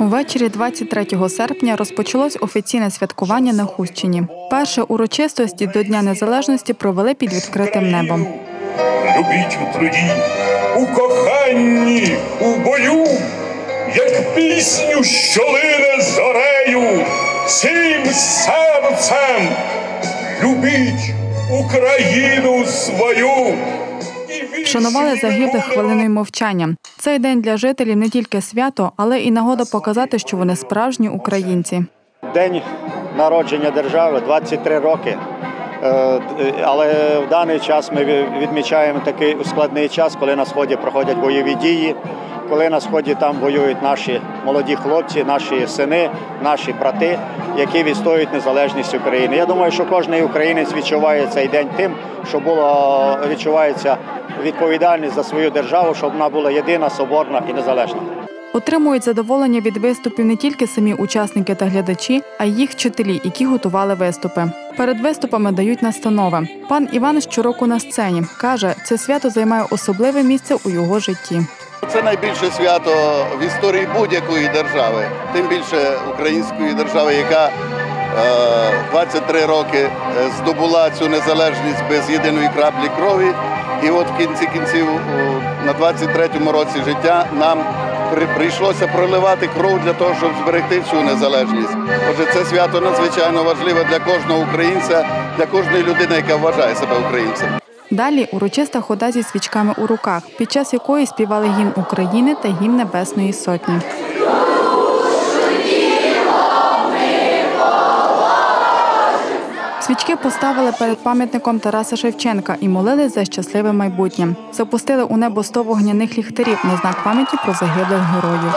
Увечері 23 серпня розпочалось офіційне святкування на Хустчині. Перше урочистості до Дня Незалежності провели під відкритим небом. Любіть у труді, у коханні, у бою, як пісню, що лине зорею, всім серцем любіть Україну свою. Вшанували загиблих хвилиною мовчання. Цей день для жителів не тільки свято, але і нагода показати, що вони справжні українці. День народження держави 23 роки. Е, Але в даний час ми відмічаємо такий складний час, коли на сході проходять бойові дії, коли на сході там воюють наші молоді хлопці, наші сини, наші брати, які відстоюють незалежність України. Я думаю, що кожен українець відчуває цей день тим, що було відчувається відповідальність за свою державу, щоб вона була єдина, соборна і незалежна. Отримують задоволення від виступів не тільки самі учасники та глядачі, а й їх вчителі, які готували виступи. Перед виступами дають настанови. Пан Іван щороку на сцені каже, це свято займає особливе місце у його житті. Це найбільше свято в історії будь-якої держави, тим більше української держави, яка е, 23 роки е, здобула цю незалежність без єдиної краплі крові. І от в кінці кінців на 23-му році життя нам прийшлося проливати кров для того, щоб зберегти цю незалежність. Отже, це свято надзвичайно важливе для кожного українця, для кожної людини, яка вважає себе українцем. Далі урочиста хода зі свічками у руках, під час якої співали гімн України та гімн Небесної Сотні. Свічки поставили перед пам'ятником Тараса Шевченка і молились за щасливе майбутнє. Запустили у небо 100 вогняних ліхтарів на знак пам'яті про загиблих героїв.